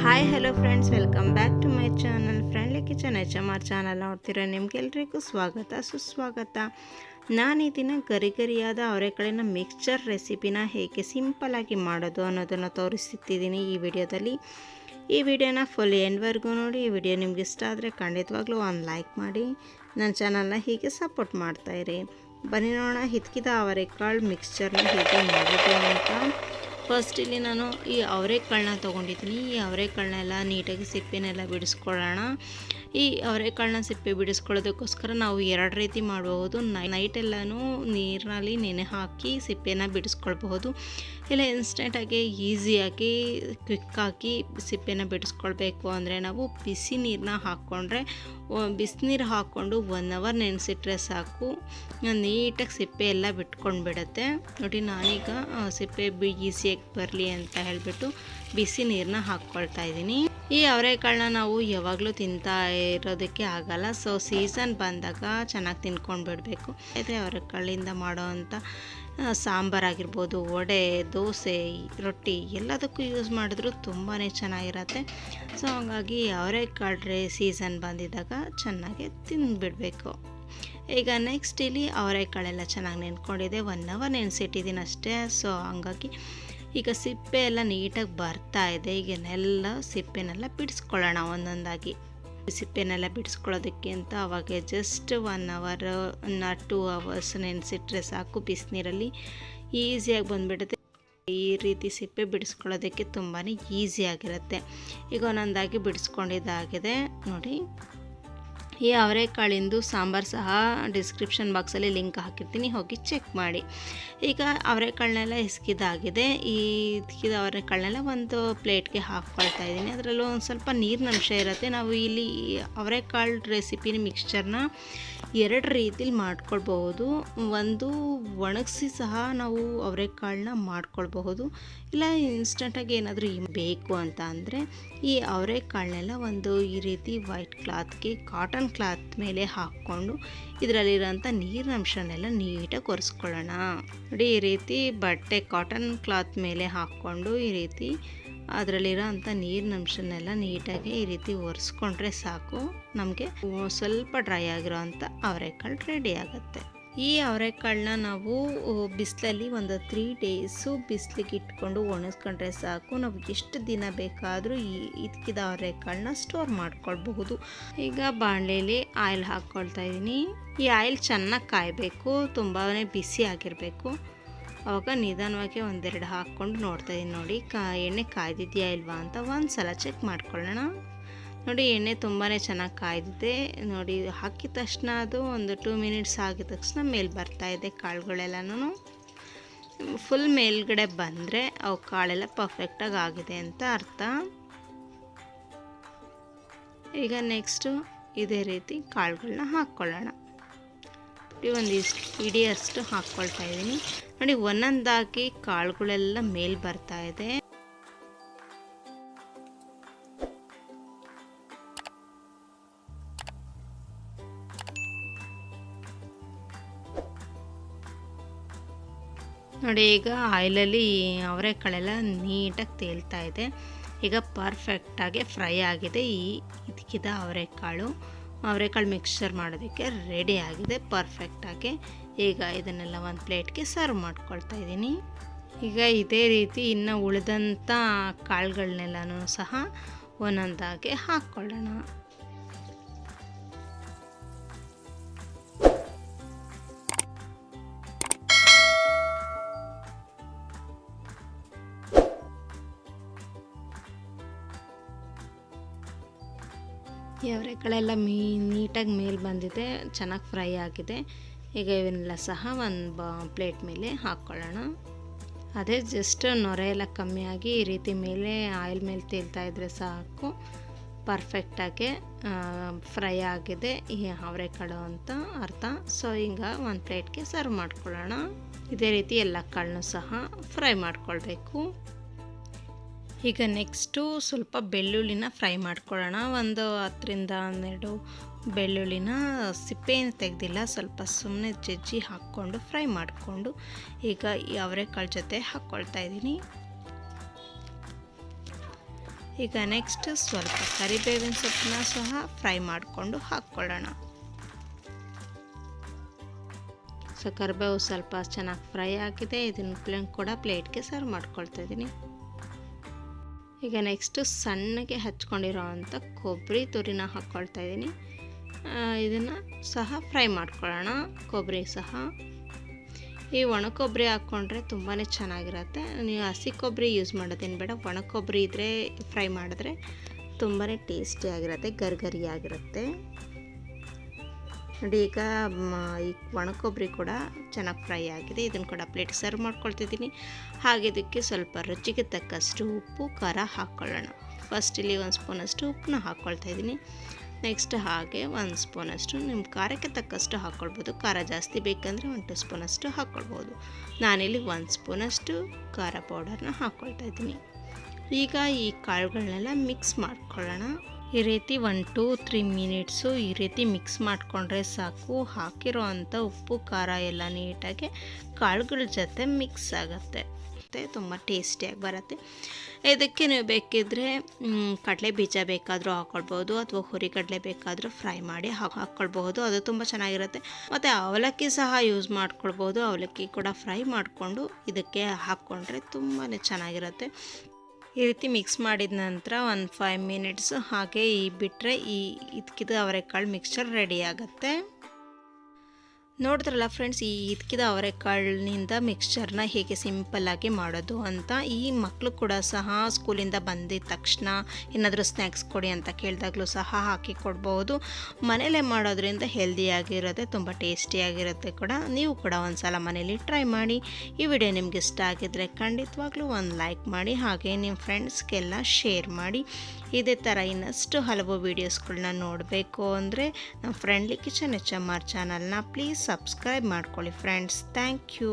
Hi hello friends welcome back to my channel friendly kitchen H M R channel ನೋಡ್ತಿರೋ ನಿಮ್ಗೆಲ್ರಿಗೂ ಸ್ವಾಗತ, ಸುಸ್ವಾಗತ. ನಾನು ಈ ದಿನ ಗರಿ ಗರಿಯಾದ ಅವರೆಕಾಳಿನ ಮಿಕ್ಸ್ಚರ್ ರೆಸಿಪಿನ ಹೇಗೆ ಸಿಂಪಲ್ಲಾಗಿ ಮಾಡೋದು ಅನ್ನೋದನ್ನು ತೋರಿಸ್ತಿದ್ದೀನಿ ಈ ವಿಡಿಯೋದಲ್ಲಿ. ಈ ವಿಡಿಯೋನ ಫುಲ್ ಎಂಡ್ವರೆಗೂ ನೋಡಿ, ಈ ವಿಡಿಯೋ ನಿಮ್ಗೆ ಇಷ್ಟ ಆದರೆ ಖಂಡಿತವಾಗ್ಲೂ ಒಂದು ಲೈಕ್ ಮಾಡಿ ನನ್ನ ಚಾನಲ್ನ ಹೀಗೆ ಸಪೋರ್ಟ್ ಮಾಡ್ತಾಯಿರಿ ಬನ್ನಿ ನೋಡೋಣ ಹಿತ್ಕಿದ ಅವರೆಕಾಳು ಮಿಕ್ಸ್ಚರ್ನ ಹೇಗೆ ಮಾಡೋದು ಅಂತ. ಫಸ್ಟ್ ಇಲ್ಲಿ ನಾನು ಈ ಅವರೆಕಾಳನ್ನ ತೊಗೊಂಡಿದ್ದೀನಿ. ಈ ಅವರೆಕಾಳನ್ನೆಲ್ಲ ನೀಟಾಗಿ ಸಿಪ್ಪೆನೆಲ್ಲ ಬಿಡಿಸ್ಕೊಳ್ಳೋಣ. ಈ ಅವರೆಕಾಳನ್ನ ಸಿಪ್ಪೆ ಬಿಡಿಸ್ಕೊಳ್ಳೋದಕ್ಕೋಸ್ಕರ ನಾವು ಎರಡು ರೀತಿ ಮಾಡಬಹುದು. ನೈಟ್ ನೈಟೆಲ್ಲನೂ ನೀರಿನಲ್ಲಿ ನೆನೆ ಹಾಕಿ ಸಿಪ್ಪೆನ ಬಿಡಿಸ್ಕೊಳ್ಬಹುದು. ಇಲ್ಲ ಇನ್ಸ್ಟೆಂಟಾಗಿ ಈಸಿಯಾಗಿ ಕ್ವಿಕ್ಕಾಗಿ ಸಿಪ್ಪೆನ ಬಿಡಿಸ್ಕೊಳ್ಬೇಕು ಅಂದರೆ ನಾವು ಬಿಸಿ ನೀರನ್ನ ಹಾಕ್ಕೊಂಡ್ರೆ ಬಿಸಿನೀರು ಹಾಕ್ಕೊಂಡು ಒನ್ ಅವರ್ ನೆನೆಸಿಟ್ರೆ ಸಾಕು. ನೀಟಾಗಿ ಸಿಪ್ಪೆ ಎಲ್ಲ ಬಿಟ್ಕೊಂಡು ಬಿಡುತ್ತೆ ನೋಡಿ, ನಾನೀಗ ಸಿಪ್ಪೆ ಈಸಿಯಾಗಿ ಬರಲಿ ಅಂತ ಹೇಳಿಬಿಟ್ಟು ಬಿಸಿ ನೀರನ್ನ ಹಾಕ್ಕೊಳ್ತಾ ಇದ್ದೀನಿ. ಈ ಅವರೆಕಾಳನ್ನ ನಾವು ಯಾವಾಗಲೂ ತಿಂತಾ ಇರೋದಕ್ಕೆ ಆಗಲ್ಲ. ಸೊ ಸೀಸನ್ ಬಂದಾಗ ಚೆನ್ನಾಗಿ ತಿನ್ಕೊಂಡು ಬಿಡಬೇಕು ಅದೇ ಅವರೆಕಾಳಿಂದ ಮಾಡೋವಂಥ ಸಾಂಬಾರಾಗಿರ್ಬೋದು ವಡೆ, ದೋಸೆ, ರೊಟ್ಟಿ ಎಲ್ಲದಕ್ಕೂ ಯೂಸ್ ಮಾಡಿದ್ರು ತುಂಬಾ ಚೆನ್ನಾಗಿರತ್ತೆ. ಸೊ ಹಾಗಾಗಿ ಅವರೆಕಾಳ್ರೆ ಸೀಸನ್ ಬಂದಿದ್ದಾಗ ಚೆನ್ನಾಗಿ ತಿಂದುಬಿಡಬೇಕು. ಈಗ ನೆಕ್ಸ್ಟ್ ಇಲ್ಲಿ ಅವರೆಕಾಳೆಲ್ಲ ಚೆನ್ನಾಗಿ ನೆನ್ಕೊಂಡಿದೆ. ಒನ್ ಅವರ್ ನೆನೆಸಿಟ್ಟಿದ್ದೀನಿ ಅಷ್ಟೇ. ಸೊ ಹಂಗಾಗಿ ಈಗ ಸಿಪ್ಪೆ ಎಲ್ಲ ನೀಟಾಗಿ ಬರ್ತಾ ಇದೆ. ಈಗನೆಲ್ಲ ಸಿಪ್ಪೆನೆಲ್ಲ ಬಿಡಿಸ್ಕೊಳ್ಳೋಣ ಒಂದೊಂದಾಗಿ. ಸಿಪ್ಪೆನೆಲ್ಲ ಬಿಡಿಸ್ಕೊಳ್ಳೋದಕ್ಕೆ ಅಂತ ಅವಾಗ just one hour two hours ನೆನೆಸಿಟ್ರೆ ಸಾಕು ಬಿಸಿನೀರಲ್ಲಿ ಈಸಿಯಾಗಿ ಬಂದುಬಿಡುತ್ತೆ. ಈ ರೀತಿ ಸಿಪ್ಪೆ ಬಿಡಿಸ್ಕೊಳ್ಳೋದಕ್ಕೆ ತುಂಬಾ ಈಸಿಯಾಗಿರುತ್ತೆ. ಈಗ ಒಂದೊಂದಾಗಿ ಬಿಡಿಸ್ಕೊಂಡಿದ್ದಾಗಿದೆ. ನೋಡಿ. ಈ ಅವರೆಕಾಳಿಂದು ಸಾಂಬಾರು ಸಹ ಡಿಸ್ಕ್ರಿಪ್ಷನ್ ಬಾಕ್ಸಲ್ಲಿ ಲಿಂಕ್ ಹಾಕಿರ್ತೀನಿ, ಹೋಗಿ ಚೆಕ್ ಮಾಡಿ. ಈಗ ಅವರೆಕಾಳನ್ನೆಲ್ಲ ಹಿಸ್ಕಿದಾಗಿದೆ ಈ ಹಿಸ್ಕಿದ ಅವರೆಕಾಳನ್ನೆಲ್ಲ ಒಂದು ಪ್ಲೇಟ್ಗೆ ಹಾಕ್ಕೊಳ್ತಾ ಇದ್ದೀನಿ. ಅದರಲ್ಲೂ ಒಂದು ಸ್ವಲ್ಪ ನೀರಿನ ಅಂಶ ಇರುತ್ತೆ. ನಾವು ಇಲ್ಲಿ ಅವರೆಕಾಳು ರೆಸಿಪಿನ ಮಿಕ್ಸ್ಚರ್ನ ಎರಡು ರೀತಿಲಿ ಮಾಡ್ಕೊಳ್ಬಹುದು. ಒಂದು ಒಣಗಿಸಿ ಸಹ ನಾವು ಅವರೆಕಾಳನ್ನ ಮಾಡ್ಕೊಳ್ಬಹುದು. ಇಲ್ಲ ಇನ್ಸ್ಟಂಟಾಗಿ ಏನಾದರೂ ಬೇಕು ಅಂತ ಅಂದರೆ ಈ ಅವರೆಕಾಳನ್ನೆಲ್ಲ ಒಂದು ಈ ರೀತಿ ವೈಟ್ ಕ್ಲಾತ್ಗೆ ಕಾಟನ್ ಕ್ಲಾತ್ ಮೇಲೆ ಹಾಕ್ಕೊಂಡು ಇದರಲ್ಲಿರೋಂಥ ನೀರಿನ ಅಂಶನೆಲ್ಲ ನೀಟಾಗಿ ಒರೆಸ್ಕೊಳ್ಳೋಣ. ನೋಡಿ, ಈ ರೀತಿ ಬಟ್ಟೆ ಕಾಟನ್ ಕ್ಲಾತ್ ಮೇಲೆ ಹಾಕ್ಕೊಂಡು ಈ ರೀತಿ ಅದರಲ್ಲಿರೋ ಅಂಥ ನೀರಿನ ಅಂಶನೆಲ್ಲ ನೀಟಾಗಿ ಈ ರೀತಿ ಒರೆಸ್ಕೊಂಡ್ರೆ ಸಾಕು. ನಮಗೆ ಸ್ವಲ್ಪ ಡ್ರೈ ಆಗಿರೋ ಅಂಥ ಅವರೆಕಾಳು ರೆಡಿ ಆಗುತ್ತೆ. ಈ ಅವರೆಕಾಳನ್ನ ನಾವು ಬಿಸಿಲಲ್ಲಿ ಒಂದು ತ್ರೀ ಡೇಸು ಬಿಸಿಲಿಗೆ ಇಟ್ಕೊಂಡು ಒಣಗಿಸ್ಕೊಂಡ್ರೆ ಸಾಕು. ನಾವು ಎಷ್ಟು ದಿನ ಬೇಕಾದರೂ ಈ ಇದಕ್ಕಿದ ಅವರೆಕಾಳನ್ನ ಸ್ಟೋರ್ ಮಾಡ್ಕೊಳ್ಬಹುದು. ಈಗ ಬಾಣಲೆಯಲ್ಲಿ ಆಯಿಲ್ ಹಾಕ್ಕೊಳ್ತಾ ಇದ್ದೀನಿ ಈ ಆಯಿಲ್ ಚೆನ್ನಾಗಿ ಕಾಯಬೇಕು ತುಂಬಾ ಬಿಸಿ ಆಗಿರಬೇಕು. ಅವಾಗ ನಿಧಾನವಾಗಿ ಒಂದೆರಡು ಹಾಕ್ಕೊಂಡು ನೋಡ್ತಾ ಇದ್ದೀನಿ ನೋಡಿ. ಕಾ, ಎಣ್ಣೆ ಕಾಯ್ದಿದೆಯಾ ಇಲ್ವಾ ಅಂತ ಒಂದು ಸಲ ಚೆಕ್ ಮಾಡ್ಕೊಳ್ಳೋಣ. ನೋಡಿ, ಎಣ್ಣೆ ತುಂಬಾ ಚೆನ್ನಾಗಿ ಕಾಯ್ದಿದೆ. ನೋಡಿ, ಹಾಕಿದ ತಕ್ಷಣ ಅದು ಒಂದು ಟೂ ಮಿನಿಟ್ಸ್ ಆಗಿದ ತಕ್ಷಣ ಮೇಲೆ ಬರ್ತಾ ಇದೆ ಕಾಳುಗಳೆಲ್ಲನೂ ಫುಲ್ ಮೇಲ್ಗಡೆ ಬಂದರೆ ಅವು ಕಾಳೆಲ್ಲ ಪರ್ಫೆಕ್ಟಾಗಿ ಆಗಿದೆ ಅಂತ ಅರ್ಥ. ಈಗ ನೆಕ್ಸ್ಟು ಇದೇ ರೀತಿ ಕಾಳುಗಳನ್ನ ಹಾಕ್ಕೊಳ್ಳೋಣ ಒಂದು ಇಷ್ಟು ಇಡಿಯಷ್ಟು ಹಾಕ್ಕೊಳ್ತಾ ಇದ್ದೀನಿ. ನೋಡಿ, ಒಂದೊಂದಾಗಿ ಕಾಳುಗಳೆಲ್ಲ ಮೇಲೆ ಬರ್ತಾ ಇದೆ. ನೋಡಿ, ಈಗ ಆಯಿಲಲ್ಲಿ ಅವರೆಕಾಳೆಲ್ಲ ನೀಟಾಗಿ ತೇಲ್ತಾ ಇದೆ. ಈಗ ಪರ್ಫೆಕ್ಟಾಗಿ ಫ್ರೈ ಆಗಿದೆ. ಈ ಇದಕ್ಕಿದ ಅವರೆಕಾಳು. ಅವರೆಕಾಳು ಮಿಕ್ಸ್ಚರ್ ಮಾಡೋದಕ್ಕೆ ರೆಡಿ ಆಗಿದೆ ಪರ್ಫೆಕ್ಟಾಗಿ ಈಗ ಇದನ್ನೆಲ್ಲ ಒಂದು ಪ್ಲೇಟ್ಗೆ ಸರ್ವ್ ಮಾಡ್ಕೊಳ್ತಾ ಇದ್ದೀನಿ. ಈಗ ಇದೇ ರೀತಿ ಇನ್ನು ಉಳಿದಂಥ ಕಾಳುಗಳನ್ನೆಲ್ಲನೂ ಸಹ ಒಂದೊಂದಾಗಿ ಹಾಕ್ಕೊಳ್ಳೋಣ. ಈ ಅವರೆಕಾಳೆಲ್ಲ ಮೀ, ನೀಟಾಗಿ ಮೇಲೆ ಬಂದಿದೆ, ಚೆನ್ನಾಗಿ ಫ್ರೈ ಆಗಿದೆ. ಈಗ ಇವನ್ನೆಲ್ಲ ಸಹ ಒಂದು ಬ, ಪ್ಲೇಟ್ ಮೇಲೆ ಹಾಕ್ಕೊಳ್ಳೋಣ. ಅದೇ ಜಸ್ಟ್ ನೊರೆ ಎಲ್ಲ ಕಮ್ಮಿಯಾಗಿ ಈ ರೀತಿ ಮೇಲೆ ಆಯಿಲ್ ಮೇಲೆ ತೇಲ್ತಾ ಇದ್ರೆ ಸಾಕು. ಪರ್ಫೆಕ್ಟಾಗಿ ಫ್ರೈ ಆಗಿದೆ ಈ ಅವರೆಕಾಳು ಅಂತ ಅರ್ಥ. ಸೊ ಈಗ ಒಂದು ಪ್ಲೇಟ್ಗೆ ಸರ್ವ್ ಮಾಡ್ಕೊಳ್ಳೋಣ. ಇದೇ ರೀತಿ ಎಲ್ಲ ಕಾಳನ್ನು ಸಹ ಫ್ರೈ ಮಾಡ್ಕೊಳ್ಬೇಕು. ಈಗ ನೆಕ್ಸ್ಟು ಸ್ವಲ್ಪ ಬೆಳ್ಳುಳ್ಳಿನ ಫ್ರೈ ಮಾಡ್ಕೊಳ್ಳೋಣ. ಒಂದು ಹತ್ತರಿಂದ ಹನ್ನೆರಡು ಬೆಳ್ಳುಳ್ಳಿನ ಸಿಪ್ಪೆ ಏನು ತೆಗೆದಿಲ್ಲ, ಸ್ವಲ್ಪ ಸುಮ್ಮನೆ ಜಜ್ಜಿ ಹಾಕ್ಕೊಂಡು ಫ್ರೈ ಮಾಡಿಕೊಂಡು ಈಗ ಈ ಅವರೆಕಾಳು ಜೊತೆ ಹಾಕ್ಕೊಳ್ತಾ ಇದ್ದೀನಿ. ಈಗ ನೆಕ್ಸ್ಟ್ ಸ್ವಲ್ಪ ಕರಿಬೇವಿನ ಸೊಪ್ಪನ್ನ ಸಹ ಫ್ರೈ ಮಾಡಿಕೊಂಡು ಹಾಕ್ಕೊಳ್ಳೋಣ. ಸೊ ಕರಿಬೇವು ಸ್ವಲ್ಪ ಚೆನ್ನಾಗಿ ಫ್ರೈ ಆಗಿದೆ. ಇದನ್ನು ಕೂಡ ಪ್ಲೇಟ್ಗೆ ಸರ್ವ್ ಮಾಡ್ಕೊಳ್ತಾ ಇದ್ದೀನಿ. ಈಗ ನೆಕ್ಸ್ಟು ಸಣ್ಣಗೆ ಹಚ್ಕೊಂಡಿರೋ ಅಂಥ ಕೊಬ್ಬರಿ ತುರಿನ ಹಾಕ್ಕೊಳ್ತಾ ಇದ್ದೀನಿ. ಇದನ್ನು ಸಹ ಫ್ರೈ ಮಾಡ್ಕೊಳ್ಳೋಣ. ಕೊಬ್ಬರಿ ಸಹ. ಈ ಒಣ ಕೊಬ್ಬರಿ ಹಾಕ್ಕೊಂಡ್ರೆ ತುಂಬಾ ಚೆನ್ನಾಗಿರುತ್ತೆ. ನೀವು ಹಸಿ ಕೊಬ್ಬರಿ ಯೂಸ್ ಮಾಡೋದೇನು ಬೇಡ. ಒಣ ಕೊಬ್ಬರಿ ಇದ್ದರೆ ಫ್ರೈ ಮಾಡಿದ್ರೆ ತುಂಬಾ ಟೇಸ್ಟಿಯಾಗಿರುತ್ತೆ, ಗರ್ಗರಿಯಾಗಿರುತ್ತೆ. ನೋಡಿ, ಈಗ ಈ ಒಣಕೊಬ್ಬರಿ ಕೂಡ ಚೆನ್ನಾಗಿ ಫ್ರೈ ಆಗಿದೆ. ಇದನ್ನು ಕೂಡ ಪ್ಲೇಟ್ ಸರ್ವ್ ಮಾಡ್ಕೊಳ್ತಿದ್ದೀನಿ. ಹಾಗೆ ಇದಕ್ಕೆ ಸ್ವಲ್ಪ ರುಚಿಗೆ ತಕ್ಕಷ್ಟು ಉಪ್ಪು, ಖಾರ ಹಾಕ್ಕೊಳ್ಳೋಣ. ಫಸ್ಟ್ ಇಲ್ಲಿ ಒಂದು ಸ್ಪೂನಷ್ಟು ಉಪ್ಪನ್ನ ಹಾಕ್ಕೊಳ್ತಾ ಇದ್ದೀನಿ. ನೆಕ್ಸ್ಟ್ ಹಾಗೆ ಒಂದು ಸ್ಪೂನಷ್ಟು ನಿಮ್ಮ ಖಾರಕ್ಕೆ ತಕ್ಕಷ್ಟು ಹಾಕ್ಕೊಳ್ಬೋದು. ಖಾರ ಜಾಸ್ತಿ ಬೇಕಂದರೆ ಒಂದು ಟು ಸ್ಪೂನಷ್ಟು ಹಾಕ್ಕೊಳ್ಬೋದು. ನಾನಿಲ್ಲಿ ಒಂದು ಸ್ಪೂನಷ್ಟು ಖಾರ ಪೌಡರ್ನ ಹಾಕ್ಕೊಳ್ತಾ ಇದ್ದೀನಿ. ಈಗ ಈ ಕಾಳುಗಳನ್ನೆಲ್ಲ ಮಿಕ್ಸ್ ಮಾಡ್ಕೊಳ್ಳೋಣ. ಈ ರೀತಿ ಒನ್ ಟು ತ್ರೀ ಮಿನಿಟ್ಸು ಈ ರೀತಿ ಮಿಕ್ಸ್ ಮಾಡಿಕೊಂಡ್ರೆ ಸಾಕು. ಹಾಕಿರೋ ಅಂಥ ಉಪ್ಪು, ಖಾರ ಎಲ್ಲ ನೀಟಾಗಿ ಕಾಳುಗಳ ಜೊತೆ ಮಿಕ್ಸ್ ಆಗುತ್ತೆ. ತುಂಬ ಟೇಸ್ಟಿಯಾಗಿ ಬರುತ್ತೆ. ಇದಕ್ಕೆ ನೀವು ಬೇಕಿದ್ದರೆ ಕಡಲೆ ಬೀಜ ಬೇಕಾದರೂ ಹಾಕ್ಕೊಳ್ಬೋದು ಅಥವಾ ಹುರಿಗಡಲೆ ಬೇಕಾದರೂ ಫ್ರೈ ಮಾಡಿ ಹಾಕಿ ಹಾಕ್ಕೊಳ್ಬಹುದು ಅದು ತುಂಬ ಚೆನ್ನಾಗಿರುತ್ತೆ. ಮತ್ತು ಅವಲಕ್ಕಿ ಸಹ ಯೂಸ್ ಮಾಡ್ಕೊಳ್ಬೋದು. ಅವಲಕ್ಕಿ ಕೂಡ ಫ್ರೈ ಮಾಡಿಕೊಂಡು ಇದಕ್ಕೆ ಹಾಕ್ಕೊಂಡ್ರೆ ತುಂಬಾ ಚೆನ್ನಾಗಿರುತ್ತೆ. ಈ ರೀತಿ ಮಿಕ್ಸ್ ಮಾಡಿದ ನಂತರ ಒಂದು ಫೈವ್ ಮಿನಿಟ್ಸು ಹಾಗೆ ಈ ಬಿಟ್ಟರೆ ಈ ಇದಕ್ಕಿದ ಅವರೆಕಾಳು ಮಿಕ್ಸ್ಚರ್ ರೆಡಿ ಆಗುತ್ತೆ. ನೋಡಿದ್ರಲ್ಲ ಫ್ರೆಂಡ್ಸ್ ಈ ಇದಕ್ಕಿದ ಅವರೆಕಾಳಿನಿಂದ ಮಿಕ್ಸ್ಚರ್ನ ಹೇಗೆ ಸಿಂಪಲ್ಲಾಗಿ ಮಾಡೋದು ಅಂತ ಈ ಮಕ್ಕಳು ಕೂಡ ಸಹ ಸ್ಕೂಲಿಂದ ಬಂದಿದ ತಕ್ಷಣ ಏನಾದರೂ ಸ್ನ್ಯಾಕ್ಸ್ ಕೊಡಿ ಅಂತ ಕೇಳಿದಾಗಲೂ ಸಹ ಹಾಕಿ ಕೊಡ್ಬೋದು. ಮನೇಲೇ ಮಾಡೋದ್ರಿಂದ ಹೆಲ್ದಿಯಾಗಿರುತ್ತೆ ತುಂಬ ಟೇಸ್ಟಿಯಾಗಿರುತ್ತೆ ಕೂಡ. ನೀವು ಕೂಡ ಒಂದು ಸಲ ಮನೇಲಿ ಟ್ರೈ ಮಾಡಿ. ಈ ವಿಡಿಯೋ ನಿಮ್ಗೆ ಇಷ್ಟ ಆಗಿದ್ದರೆ ಖಂಡಿತವಾಗ್ಲೂ ಒಂದು ಲೈಕ್ ಮಾಡಿ, ಹಾಗೆ ನಿಮ್ಮ ಫ್ರೆಂಡ್ಸ್ಗೆಲ್ಲ ಶೇರ್ ಮಾಡಿ. ಇದೇ ಥರ ಇನ್ನಷ್ಟು ಹಲವು ವೀಡಿಯೋಸ್ಗಳನ್ನ ನೋಡಬೇಕು ಅಂದರೆ ನಮ್ಮ friendly kitchen H M R ಚಾನಲ್ನ ಪ್ಲೀಸ್ ಸಬ್ಸ್ಕ್ರೈಬ್ ಮಾಡ್ಕೊಳ್ಳಿ ಫ್ರೆಂಡ್ಸ್ ಥ್ಯಾಂಕ್ ಯು